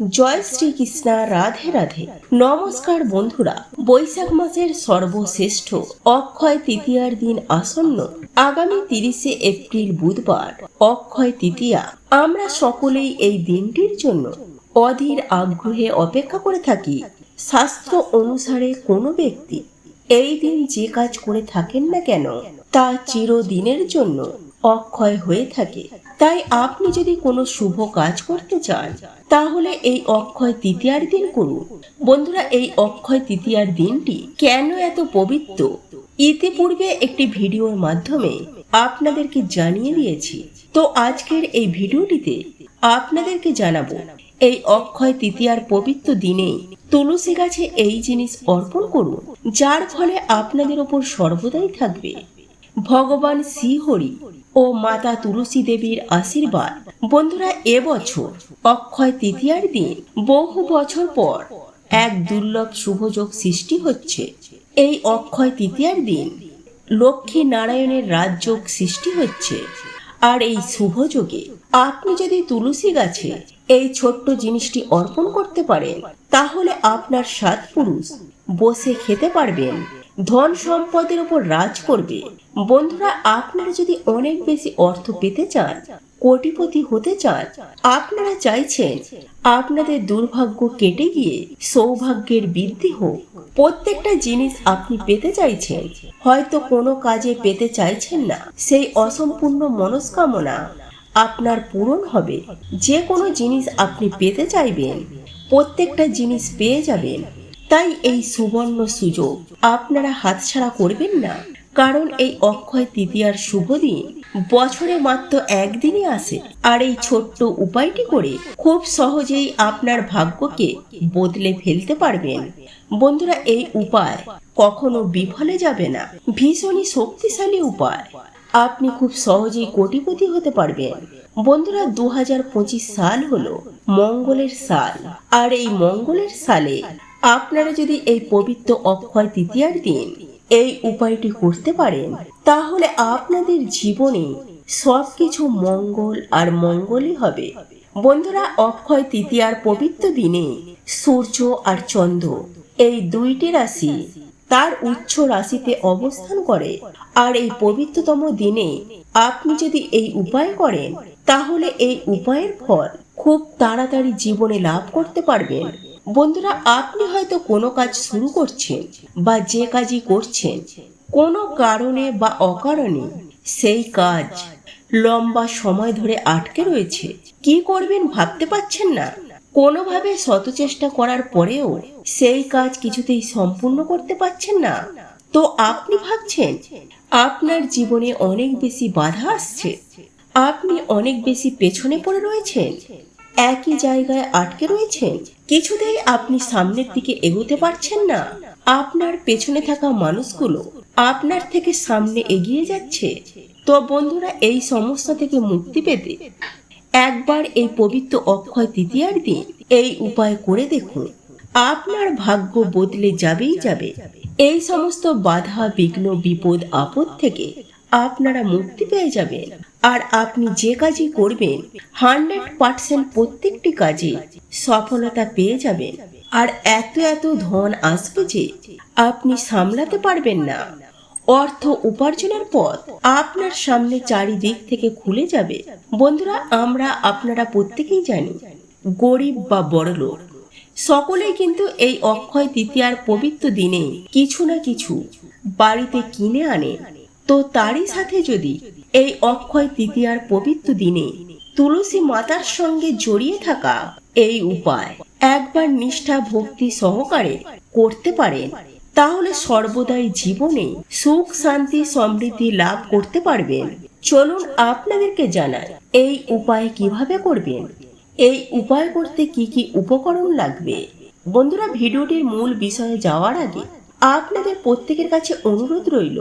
জয় শ্রীকৃষ্ণা, রাধে রাধে। নমস্কার বন্ধুরা, বৈশাখ মাসের সর্বশ্রেষ্ঠ অক্ষয় তৃতীয়ার দিন আসন্ন আগামী তিরিশে এপ্রিল বুধবার, অক্ষয় তৃতীয়া। আমরা সকলেই এই দিনটির জন্য অধীর আগ্রহে অপেক্ষা করে থাকি। শাস্ত্র অনুসারে কোনো ব্যক্তি এই দিন যে কাজ করে থাকেন না কেন, তা চিরদিনের জন্য অক্ষয় হয়ে থাকে। তাই আপনি যদি কোনো শুভ কাজ করতে চান, তাহলে এই অক্ষয় তৃতীয়ার দিন করুন। বন্ধুরা, এই অক্ষয় তৃতীয়ার দিনটি কেন এত পবিত্র? ইতিপূর্বে একটি ভিডিওর মাধ্যমে আপনাদেরকে জানিয়ে দিয়েছি। তো আজকের এই ভিডিওটিতে আপনাদেরকে জানাব, এই অক্ষয় তৃতীয়ার পবিত্র দিনে তুলসী গাছে এই জিনিস অর্পণ করুন, যার ফলে আপনাদের ওপর সর্বদাই থাকবে। ভগবান শ্রীহরি ও মাতা তুলসী দেবীর আশীর্বাদ। বন্ধুরা, এবছর অক্ষয় তৃতীয়ার দিন, বহু বছর পর এক দুর্লভ শুভযোগ সৃষ্টি হচ্ছে। এই অক্ষয় তৃতীয়ার দিন লক্ষ্মী নারায়ণের রাজযোগ সৃষ্টি হচ্ছে। আর এই শুভযোগে আপনি যদি তুলসী গাছে এই ছোট্ট জিনিসটি অর্পণ করতে পারেন, তাহলে আপনার সাত পুরুষ বসে খেতে পারবেন। ধন সম্পদের উপর রাজ করবে। বন্ধুরা, আপনারা যদি অনেক বেশি অর্থ পেতে চান, কোটিপতি হতে চান, আপনারা চাইছেন আপনাদের দুর্ভাগ্য কেটে গিয়ে সৌভাগ্যের বৃদ্ধি হোক। প্রত্যেকটা জিনিস আপনি পেতে চাইছেন, হয়তো কোনো কাজে পেতে চাইছেন না। সেই অসম্পূর্ণ মনস্কামনা আপনার পূরণ হবে। যে কোনো জিনিস আপনি পেতে চাইবেন, প্রত্যেকটা জিনিস পেয়ে যাবেন। তাই এই সুবর্ণ সুযোগ আপনারা হাতছাড়া করবেন না। কারণ এই অক্ষয় তৃতীয়ার শুভ দিন বছরে মাত্র একদিনই আসে। আর এই ছোট্ট উপায়টি করে খুব সহজেই আপনার ভাগ্যকে বদলে ফেলতে পারবেন। বন্ধুরা, এই উপায় কখনো বিফলে যাবে না। ভীষণই শক্তিশালী উপায়। আপনি খুব সহজেই কোটিপতি হতে পারবেন। বন্ধুরা দু হাজার পঁচিশ সাল হলো মঙ্গলের সাল। আর এই মঙ্গলের সালে আপনারা যদি এই পবিত্র অক্ষয় তৃতীয়ার দিন এই উপায়টি করতে পারেন তাহলে আপনাদের জীবনে সবকিছু মঙ্গল আর মঙ্গলই হবে। বন্ধুরা, অক্ষয় তৃতীয়ার পবিত্র দিনে সূর্য আর চন্দ্র এই দুইটি রাশি তার উচ্চ রাশিতে অবস্থান করে। আর এই পবিত্রতম দিনে আপনি যদি এই উপায় করেন, তাহলে এই উপায়ের ফল খুব তাড়াতাড়ি জীবনে লাভ করতে পারবেন। বন্ধুরা, আপনি হয়তো কোনো কাজ শুরু করছেন বা যে কাজই করছেন, কোনো কারণে বা অকারণে সেই কাজ লম্বা সময় ধরে আটকে রয়েছে। কি করবেন ভাবতে পাচ্ছেন না? কোনোভাবে শতচেষ্টা করার পরেও সেই কাজ কিছুতেই সম্পূর্ণ করতে পারছেন না। তো আপনি ভাবছেন, আপনার জীবনে অনেক বেশি বাধা আসছে। আপনি অনেক বেশি পেছনে পড়ে রয়েছেন। একই জায়গায় আটকে রয়েছেন। কিছুতেই আপনি সামনের দিকে এগোতে পারছেন না। আপনার পেছনে থাকা মানুষগুলো আপনার থেকে সামনে এগিয়ে যাচ্ছে। তো বন্ধুরা, এই সমস্যা থেকে মুক্তি পেতে একবার এই পবিত্র অক্ষয় তৃতীয়ার দিন এই উপায় করে দেখুন। আপনার ভাগ্য বদলে যাবেই যাবে। এই সমস্ত বাধা, বিঘ্ন, বিপদ, আপদ থেকে আপনারা মুক্তি পেয়ে যাবেন। আর আপনি যে কাজই করবেন হান্ড্রেড পার্সেন্ট প্রত্যেকটি কাজে সফলতা পেয়ে যাবেন। আর এত এত ধন আসবে যে আপনি সামলাতে পারবেন না। অর্থ উপার্জনের পথ আপনার সামনে চারিদিক থেকে খুলে যাবে। বন্ধুরা, আমরা আপনারা প্রত্যেকেই জানি, গরিব বা বড়লোক সকলেই কিন্তু এই অক্ষয় তৃতীয়ার পবিত্র দিনে কিছু না কিছু বাড়িতে কিনে আনে। তো তারই সাথে যদি এই অক্ষয় তৃতীয়ার পবিত্র দিনে তুলসী মাতার সঙ্গে জড়িয়ে থাকা এই উপায় একবার নিষ্ঠা ভক্তি সহকারে করতে পারেন তাহলে সর্বদাই জীবনে সুখ, শান্তি, সমৃদ্ধি লাভ করতে পারবেন। চলুন আপনাদেরকে জানাই, এই উপায় কীভাবে করবেন? এই উপায় করতে কি কি উপকরণ লাগবে? বন্ধুরা, ভিডিওটির মূল বিষয়ে যাওয়ার আগে আপনাদের প্রত্যেকের কাছে অনুরোধ রইল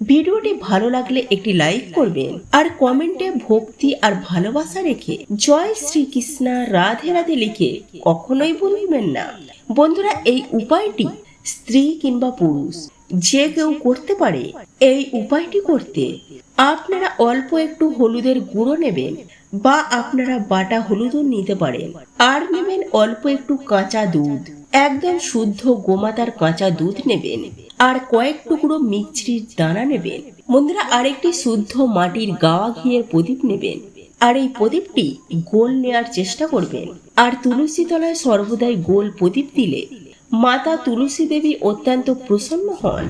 ভিডিওটি ভালো লাগলে একটি লাইক করবেন আর কমেন্টে ভক্তি আর ভালোবাসা রেখে জয় শ্রীকৃষ্ণা রাধে রাধে লিখে কখনোই ভুলবেন না। বন্ধুরা, এই উপায়টি স্ত্রী কিংবা পুরুষ যে কেউ করতে পারে, এই উপায়টি করতে আপনারা অল্প একটু হলুদের গুঁড়ো নেবেন বা আপনারা বাটা হলুদও নিতে পারেন। আর নেবেন অল্প একটু কাঁচা দুধ, একদম শুদ্ধ গোমাতার কাঁচা দুধ নেবেন। আর কয়েক টুকরো মিক্সির দানা নেবেন। বন্ধুরা আরেকটি শুদ্ধ মাটির গাওয়া ঘিয়ের প্রদীপ নেবেন। আর এই প্রদীপটি গোল নেয়ার চেষ্টা করবেন। আর তুলসী তলায় সর্বদাই গোল প্রদীপ দিলে মাতা তুলসী দেবী অত্যন্ত প্রসন্ন হন।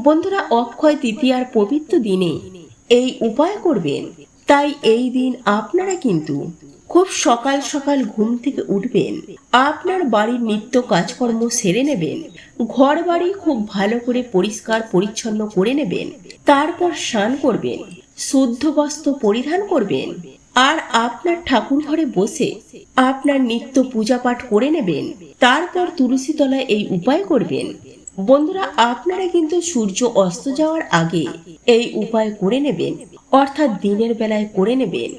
বন্ধুরা, অক্ষয় তৃতীয়ার পবিত্র দিনে এই উপায় করবেন। তাই এই দিন আপনারা কিন্তু খুব সকাল সকাল ঘুম থেকে উঠবেন। আপনার বাড়ির নিত্য কাজকর্ম সেরে নেবেন। ঘর বাড়ি খুব ভালো করে পরিষ্কার পরিচ্ছন্ন করে নেবেন। তারপর স্নান করবেন, শুদ্ধ বস্ত্র পরিধান করবেন আর আপনার ঠাকুর ঘরে বসে আপনার নিত্য পূজা পাঠ করে নেবেন। তারপর তুলসী তলায় এই উপায় করবেন। বন্ধুরা, আপনারা কিন্তু সূর্য অস্ত যাওয়ার আগে এই উপায় করে নেবেন, অর্থাৎ দিনের বেলায় করে নেবেন।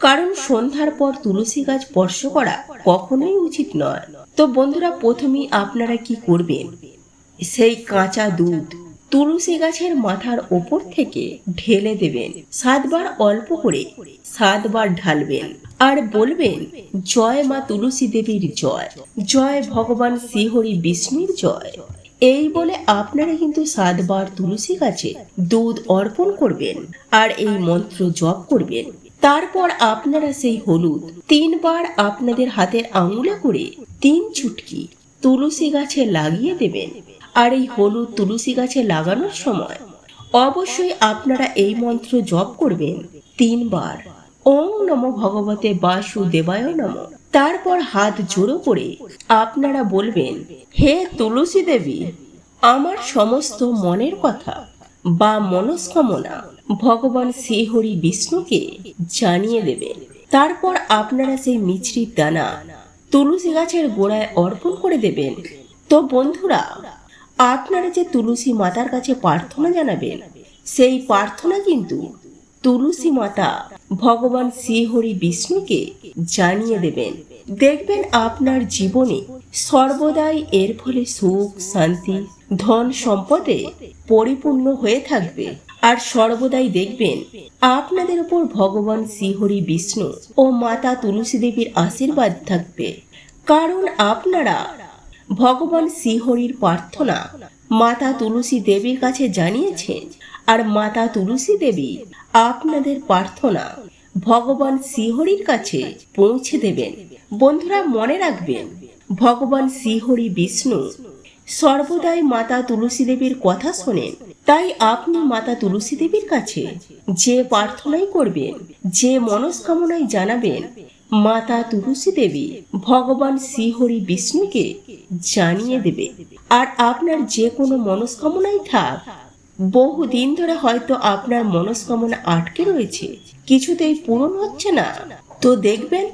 কারণ সন্ধ্যার পর তুলসী গাছ স্পর্শ করা কখনোই উচিত নয়। তো বন্ধুরা, প্রথমেই আপনারা কি করবেন? সেই কাঁচা দুধ তুলসী গাছের মাথার ওপর থেকে ঢেলে দেবেন। সাতবার অল্প করে সাতবার ঢালবেন আর বলবেন, জয় মা তুলসী দেবীর জয়। জয় ভগবান শ্রীহরি বিষ্ণুর জয়। এই বলে আপনারা কিন্তু সাতবার তুলসী গাছে দুধ অর্পণ করবেন আর এই মন্ত্র জপ করবেন। তারপর আপনারা সেই হলুদ তিনবার আপনাদের হাতের আঙুলে করে তিন চুটকি তুলসী গাছে লাগিয়ে দেবেন। আর এই হলুদ তুলসী গাছে লাগানোর সময় অবশ্যই আপনারা এই মন্ত্র জপ করবেন। তিনবার। ওং নম ভগবতে বাসুদেবায় নম। তারপর হাত জোড়ো করে আপনারা বলবেন, হে তুলসী দেবী, আমার সমস্ত মনের কথা বা মনস্কামনা ভগবান শ্রীহরি বিষ্ণুকে জানিয়ে দেবেন। তারপর আপনারা সেই মিছরির দানা তুলসী গাছের গোড়ায় অর্পণ করে দেবেন। তো বন্ধুরা, আপনারা যে তুলসী মাতার কাছে প্রার্থনা জানাবেন, সেই প্রার্থনা কিন্তু তুলসী মাতা ভগবান শ্রীহরি বিষ্ণুকে জানিয়ে দেবেন, দেখবেন আপনার জীবনে সর্বদাই এর ফলে সুখ, শান্তি, ধন সম্পদে পরিপূর্ণ হয়ে থাকবে। আর সর্বদাই দেখবেন আপনাদের উপর ভগবান শ্রীহরি বিষ্ণু ও মাতা তুলসী দেবীর আশীর্বাদ থাকবে। কারণ আপনারা ভগবান শ্রীহরির প্রার্থনা মাতা তুলসী দেবীর কাছে জানিয়েছেন। আর মাতা তুলসী দেবী আপনাদের প্রার্থনা ভগবান শ্রীহরির কাছে পৌঁছে দেবেন। বন্ধুরা, মনে রাখবেন, ভগবান শ্রীহরি বিষ্ণু সর্বদাই মাতা তুলসী দেবীর কথা শোনেন। তাই আপনি মাতা তুলসী দেবীর কাছে যে প্রার্থনাই করবেন, যে মনস্কামনাই জানাবেন, মাতা তুলসী দেবী ভগবান শ্রীহরি বিষ্ণুকে জানিয়ে দেবে। আর আপনার যে কোনো মনস্কামনাই থাক বহুদিন ধরে হয়তো আপনার মনস্কামনা আটকে রয়েছে। কিছুতেই পূরণ হচ্ছে না। তো দেখবেন,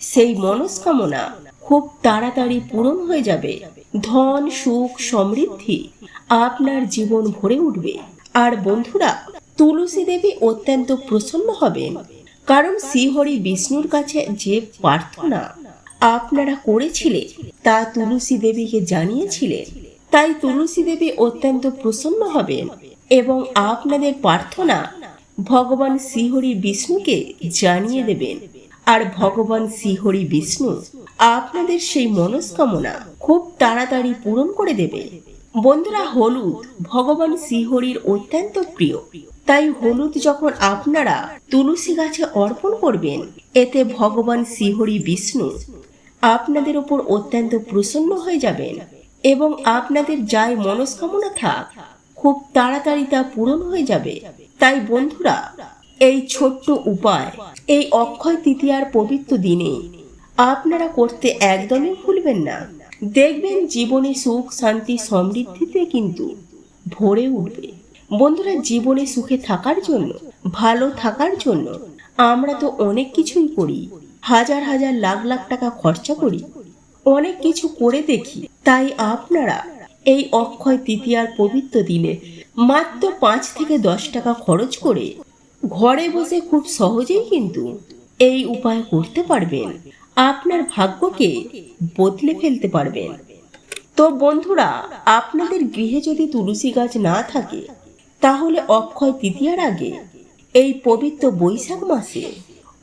সেই মনস্কামনা খুব তাড়াতাড়ি পূরণ হয়ে যাবে। ধন, সুখ, সমৃদ্ধি আপনার জীবন ভরে উঠবে। আর বন্ধুরা, তুলসী দেবী অত্যন্ত প্রসন্ন হবেন। কারণ শ্রীহরি বিষ্ণুর কাছে যে প্রার্থনা আপনারা করেছিলেন তা তুলসী দেবীকে জানিয়েছিলেন তাই তুলসী দেবী অত্যন্ত প্রসন্ন হবেন এবং আপনাদের প্রার্থনা ভগবান শ্রীহরি বিষ্ণুকে জানিয়ে দেবেন। আর ভগবান শ্রীহরি বিষ্ণু আপনাদের সেই মনস্কামনা খুব তাড়াতাড়ি পূরণ করে দেবে। বন্ধুরা, হলুদ ভগবান শ্রীহরির অত্যন্ত প্রিয়। তাই হলুদ যখন আপনারা তুলসী গাছে অর্পণ করবেন, এতে ভগবান শ্রীহরি বিষ্ণু আপনাদের ওপর অত্যন্ত প্রসন্ন হয়ে যাবেন। এবং আপনাদের যাই মনস্কামনা থাক, খুব তাড়াতাড়ি তা পূরণ হয়ে যাবে। তাই বন্ধুরা, এই ছোট্ট উপায়, এই অক্ষয় তৃতীয়ার পবিত্র দিনে আপনারা করতে একদমই ভুলবেন না। দেখবেন জীবনে সুখ, শান্তি, সমৃদ্ধিতে কিন্তু ভরে উঠবে। বন্ধুরা, জীবনে সুখে থাকার জন্য, ভালো থাকার জন্য আমরা তো অনেক কিছুই করি। হাজার হাজার লাখ লাখ টাকা খরচা করি। অনেক কিছু করে দেখি। তাই আপনারা এই অক্ষয় তৃতীয়ার পবিত্র দিনে মাত্র পাঁচ থেকে দশ টাকা খরচ করে ঘরে বসে খুব সহজেই কিন্তু এই উপায় করতে পারবেন। আপনার ভাগ্যকে বদলে ফেলতে পারবেন। তো বন্ধুরা, আপনাদের গৃহে যদি তুলসী গাছ না থাকে, তাহলে অক্ষয় তৃতীয়ার আগে এই পবিত্র বৈশাখ মাসে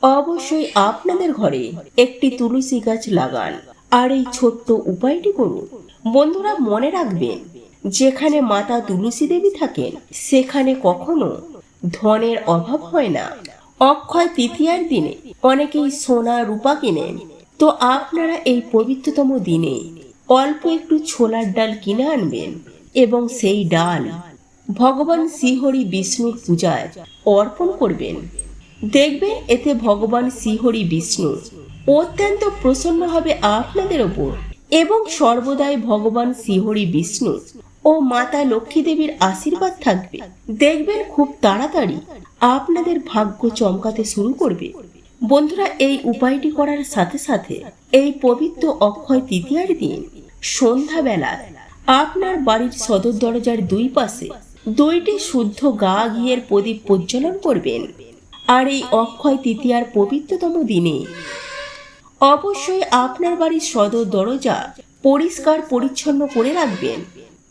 অবশ্যই আপনাদের ঘরে একটি তুলসী গাছ লাগান। আর এই ছোট্ট উপায়টি করুন। বন্ধুরা, মনে রাখবেন, যেখানে মাতা তুলসী দেবী থাকেন, সেখানে কখনো ধনের অভাব হয় না। অক্ষয় তৃতীয়ার দিনে অনেকেই সোনা রূপা কিনেন। তো আপনারা এই পবিত্রতম দিনে অল্প একটু ছোলার ডাল কিনে আনবেন এবং সেই ডাল ভগবান শ্রীহরি বিষ্ণুর পূজায় অর্পণ করবেন। দেখবেন এতে ভগবান শ্রীহরি বিষ্ণু অত্যন্ত প্রসন্ন হবে আপনাদের ওপর। এবং সর্বদাই ভগবান শ্রীহরি বিষ্ণু ও মাতা লক্ষ্মী দেবীর আশীর্বাদ থাকবে। দেখবেন খুব তাড়াতাড়ি আপনাদের ভাগ্য চমকাতে শুরু করবে। বন্ধুরা, এই উপায়টি করার সাথে সাথে এই পবিত্র অক্ষয় তৃতীয়ার দিন সন্ধ্যাবেলায় আপনার বাড়ির সদর দরজার দুই পাশে দুইটি শুদ্ধ গা ঘিয়ের প্রদীপ প্রজ্বলন করবেন। আর এই অক্ষয় তৃতীয়ার পবিত্রতম দিনে অবশ্যই আপনার বাড়ির সদর দরজা পরিষ্কার পরিচ্ছন্ন করে রাখবেন।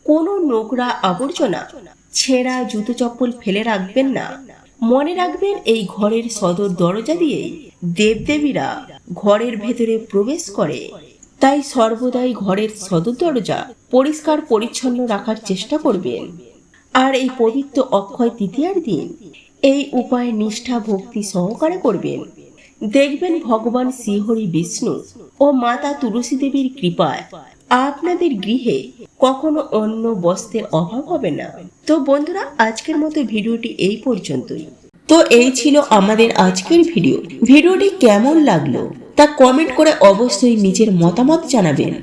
কোনো নোংরা আবর্জনা, ছেঁড়া জুতো চপ্পল ফেলে রাখবেন না। মনে রাখবেন এই ঘরের সদর দরজা দিয়েই দেবদেবীরা ঘরের ভেতরে প্রবেশ করে। তাই সর্বদাই ঘরের সদর দরজা পরিষ্কার পরিচ্ছন্ন রাখার চেষ্টা করবেন। আর এই পবিত্র অক্ষয় তৃতীয়ার দিন এই উপায় নিষ্ঠা ভক্তি সহকারে করবেন। দেখবেন ভগবান শ্রীহরি বিষ্ণু ও মাতা তুলসী দেবীর কৃপায়। আপনাদের গৃহে কখনো অন্য বস্ত্রের অভাব হবে না। তো বন্ধুরা, আজকের মতো ভিডিওটি এই পর্যন্তই। তো এই ছিল আমাদের আজকের ভিডিও। ভিডিওটি কেমন লাগল তা কমেন্ট করে অবশ্যই নিজের মতামত জানাবেন।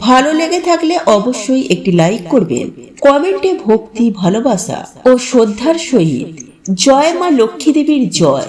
ভালো লেগে থাকলে অবশ্যই একটি লাইক করবেন। কমেন্টে ভক্তি, ভালোবাসা ও শ্রদ্ধার সহিত জয় মা লক্ষ্মী দেবীর জয়।